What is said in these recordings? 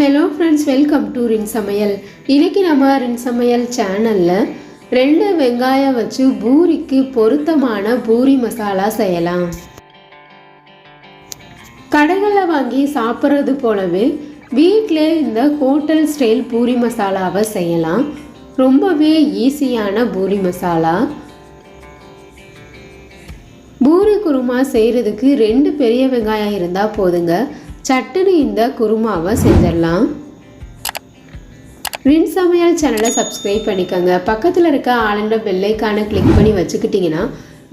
Hello friends welcome to ரின் சமையல் இன்றைக்கி நம்ம ரின் சமையல் சேனலில் ரெண்டு வெங்காயம் வச்சு பூரிக்கு பொருத்தமான பூரி மசாலா செய்யலாம். கடைகளில் வாங்கி சாப்பிட்றது போலவே வீட்டிலே இந்த ஹோட்டல் ஸ்டைல் பூரி மசாலாவை செய்யலாம். ரொம்பவே ஈஸியான பூரி மசாலா. பூரி குருமா செய்கிறதுக்கு ரெண்டு பெரிய வெங்காயம் இருந்தால் போதுங்க. சட்டுன்னு இந்த குருமாவை செஞ்சிடலாம். ரின் சமையல் சேனலை சப்ஸ்கிரைப் பண்ணிக்கோங்க. பக்கத்தில் இருக்க ஆளுண்ட பெல்லைக்கான கிளிக் பண்ணி வச்சுக்கிட்டிங்கன்னா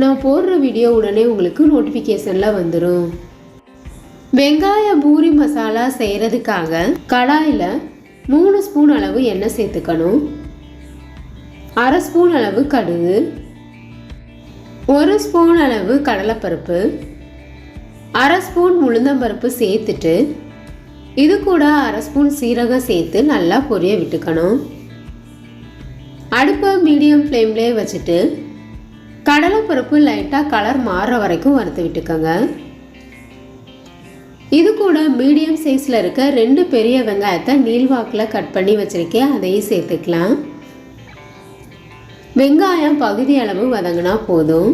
நான் போடுற வீடியோ உடனே உங்களுக்கு நோட்டிஃபிகேஷனில் வந்துடும் வெங்காய பூரி மசாலா செய்கிறதுக்காக கடாயில் மூணு ஸ்பூன் அளவு எண்ணெய் சேர்த்துக்கணும். அரை ஸ்பூன் அளவு கடுகு. ஒரு ஸ்பூன் அளவு கடலைப்பருப்பு. அரை ஸ்பூன் உளுந்தம்பருப்பு சேர்த்துட்டு இது கூட அரை ஸ்பூன் சீரகம் சேர்த்து நல்லா பொரிய விட்டுக்கணும். அடுப்பை மீடியம் ஃப்ளேம்லேயே வச்சுட்டு கடலைப்பருப்பு லைட்டாக கலர் மாறுற வரைக்கும் வறுத்து விட்டுக்கோங்க. இது கூட மீடியம் சைஸில் இருக்க ரெண்டு பெரிய வெங்காயத்தை நீள்வாக்கில் கட் பண்ணி வச்சுருக்கேன். அதையும் சேர்த்துக்கலாம். வெங்காயம் பகுதி அளவு வதங்கினா போதும்.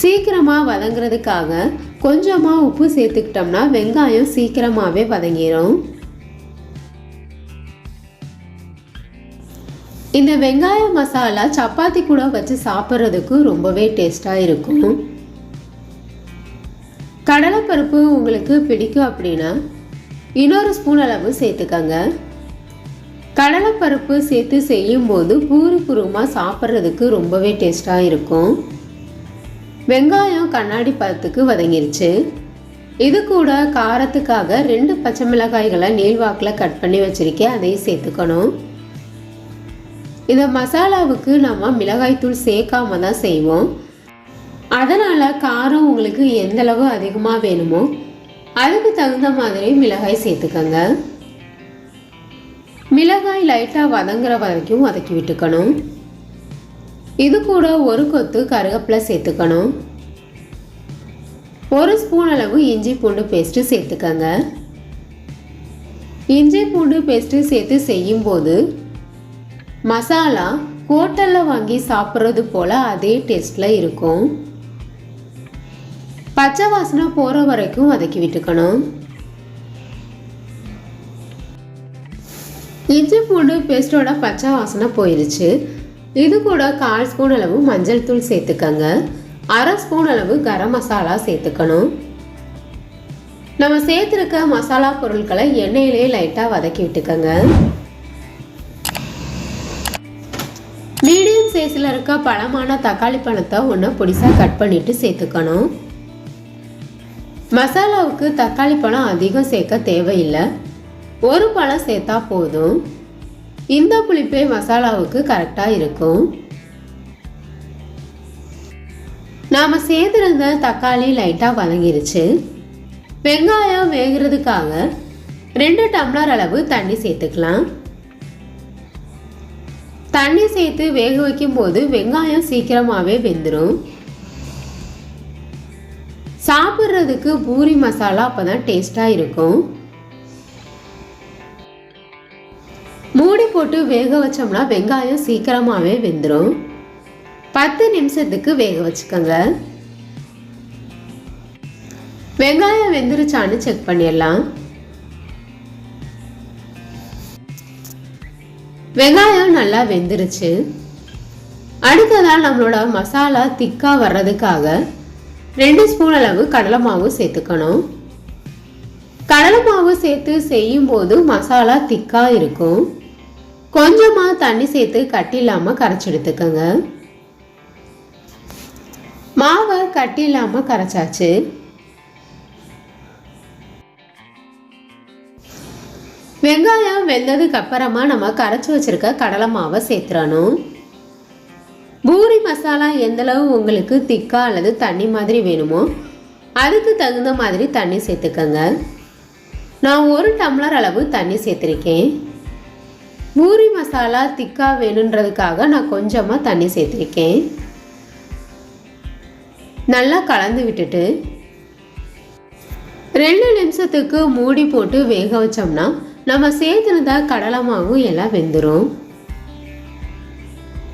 சீக்கிரமாக வதங்குறதுக்காக கொஞ்சமாக உப்பு சேர்த்துக்கிட்டோம்னா வெங்காயம் சீக்கிரமாகவே வதங்கிடும் இந்த வெங்காய மசாலா சப்பாத்தி கூட வச்சு சாப்பிட்றதுக்கு ரொம்பவே டேஸ்ட்டாக இருக்கும். கடலைப்பருப்பு உங்களுக்கு பிடிக்கும் அப்படின்னா இன்னொரு ஸ்பூன் அளவு சேர்த்துக்கங்க. கடலைப்பருப்பு சேர்த்து செய்யும்போது பூரி குருமா சாப்பிட்றதுக்கு ரொம்பவே டேஸ்ட்டாக இருக்கும். வெங்காயம் கண்ணாடி பழத்துக்கு வதங்கிருச்சு. இது கூட காரத்துக்காக ரெண்டு பச்சை மிளகாய்களை நீள்வாக்கில் கட் பண்ணி வச்சுருக்கேன். அதையும் சேர்த்துக்கணும். இந்த மசாலாவுக்கு நம்ம மிளகாய்த்தூள் சேர்க்காம தான் செய்வோம். அதனால் காரம் உங்களுக்கு எந்தளவு அதிகமாக வேணுமோ அதுக்கு தகுந்த மாதிரி மிளகாய் சேர்த்துக்கோங்க. மிளகாய் லைட்டாக வதங்குற வரைக்கும் வதக்கி விட்டுக்கணும். இது கூட ஒரு கொத்து கருவேப்பிலை சேர்த்துக்கணும். ஒரு ஸ்பூன் அளவு இஞ்சி பூண்டு பேஸ்ட்டு சேர்த்துக்கங்க. இஞ்சி பூண்டு பேஸ்ட்டு சேர்த்து செய்யும்போது மசாலா ஹோட்டலில் வாங்கி சாப்பிட்றது போல் அதே டேஸ்ட்டில் இருக்கும். பச்சை வாசனை போகிற வரைக்கும் வதக்கி விட்டுக்கணும். இஞ்சி பூண்டு பேஸ்ட்டோட பச்சை வாசனை போயிருச்சு. இது கூட கால் ஸ்பூன் அளவு மஞ்சள் தூள் சேர்த்துக்கங்க. அரை ஸ்பூன் அளவு கரம் மசாலா சேர்த்துக்கணும். நம்ம சேர்த்துருக்க மசாலா பொருட்களை எண்ணெயிலே லைட்டாக வதக்கி விட்டுக்கங்க. மீடியம் சைஸில் இருக்க பழமான தக்காளி பழத்தை ஒன்று பொடிசாக கட் பண்ணிட்டு சேர்த்துக்கணும். மசாலாவுக்கு தக்காளி பழம் அதிகம் சேர்க்க தேவையில்லை. ஒரு பழம் சேர்த்தா போதும். இந்த புளிப்பே மசாலாவுக்கு கரெக்டாக இருக்கும். நாம் சேர்த்துருந்த தக்காளி லைட்டாக வதங்கிருச்சு. வெங்காயம் வேகிறதுக்காக ரெண்டு டம்ளர் அளவு தண்ணி சேர்த்துக்கலாம். தண்ணி சேர்த்து வேக வைக்கும் போது வெங்காயம் சீக்கிரமாகவே வெந்துடும் சாப்பிட்றதுக்கு பூரி மசாலா அப்போ தான் டேஸ்ட்டாக இருக்கும். மூடி போட்டு வேக வச்சோம்னா வெங்காயம் சீக்கிரமாகவே வெந்துடும் பத்து நிமிஷத்துக்கு வேக வச்சுக்கோங்க. வெங்காயம் வெந்துருச்சான்னு செக் பண்ணிடலாம். வெங்காயம் நல்லா வெந்துருச்சு. அடுத்ததாக நம்மளோட மசாலா திக்காக வர்றதுக்காக ரெண்டு ஸ்பூன் அளவு கடலை மாவு சேர்த்துக்கணும். கடலை மாவு சேர்த்து செய்யும்போது மசாலா திக்காக இருக்கும். கொஞ்சமாக தண்ணி சேர்த்து கட்டி இல்லாமல் கரைச்சி எடுத்துக்கோங்க. மாவை கட்டி இல்லாமல் கரைச்சாச்சு. வெங்காயம் வெந்ததுக்கு அப்புறமா நம்ம கரைச்சி வச்சிருக்க கடலை மாவை சேர்த்துறணும் பூரி மசாலா எந்தளவு உங்களுக்கு திக்கா அல்லது தண்ணி மாதிரி வேணுமோ அதுக்கு தகுந்த மாதிரி தண்ணி சேர்த்துக்கங்க. நான் ஒரு டம்ளர் அளவு தண்ணி சேர்த்துருக்கேன். பூரி மசாலா திக்கா வேணுன்றதுக்காக நான் கொஞ்சமாக தண்ணி சேர்த்துருக்கேன். நல்லா கலந்து விட்டுட்டு ரெண்டு நிமிஷத்துக்கு மூடி போட்டு வேக வச்சோம்னா நம்ம சேர்த்துனதா கடலை மாவும் எல்லாம் வெந்துடும்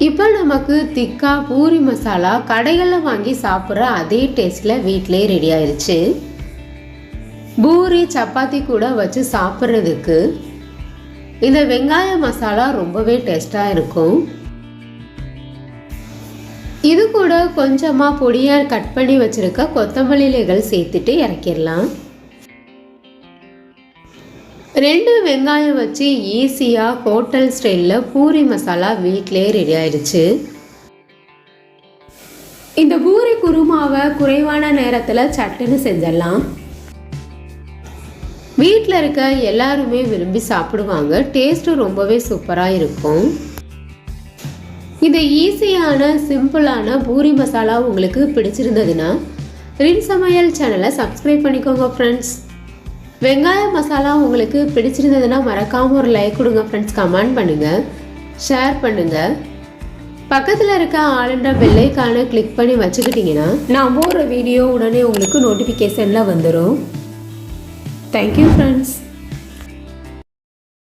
இப்போ நமக்கு திக்கா பூரி மசாலா கடைகளில் வாங்கி சாப்பிட்ற அதே டேஸ்ட்டில் வீட்டிலே ரெடி ஆயிடுச்சு பூரி சப்பாத்தி கூட வச்சு சாப்பிட்றதுக்கு இந்த வெங்காய மசாலா ரொம்பவே டேஸ்ட்டாக இருக்கும். இது கூட கொஞ்சமாக பொடியாக கட் பண்ணி வச்சுருக்க கொத்தமல்லி இலைகள் சேர்த்துட்டு இறக்கிடலாம். ரெண்டு வெங்காயம் வச்சு ஈஸியாக ஹோட்டல் ஸ்டைலில் பூரி மசாலா வீட்டிலே ரெடி ஆயிடுச்சு. இந்த பூரி குருமாவை குறைவான நேரத்தில் சட்டுன்னு செஞ்சிடலாம். வீட்டில் இருக்க எல்லாருமே விரும்பி சாப்பிடுவாங்க. டேஸ்ட்டும் ரொம்பவே சூப்பராக இருக்கும். இந்த ஈஸியான சிம்பிளான பூரி மசாலா உங்களுக்கு பிடிச்சிருந்ததுன்னா ரின் சமையல் சேனலை சப்ஸ்கிரைப் பண்ணிக்கோங்க ஃப்ரெண்ட்ஸ் வெங்காய மசாலா உங்களுக்கு பிடிச்சிருந்ததுன்னா மறக்காமல் ஒரு லைக் கொடுங்க ஃப்ரெண்ட்ஸ் கமெண்ட் பண்ணுங்கள் ஷேர் பண்ணுங்கள் பக்கத்தில் இருக்க ஆளுன்ற பெல்லைக்கான கிளிக் பண்ணி வச்சுக்கிட்டிங்கன்னா நான் ஒரு வீடியோ உடனே உங்களுக்கு நோட்டிஃபிகேஷனில் வந்துடும் தேங்க்யூ ஃப்ரெண்ட்ஸ்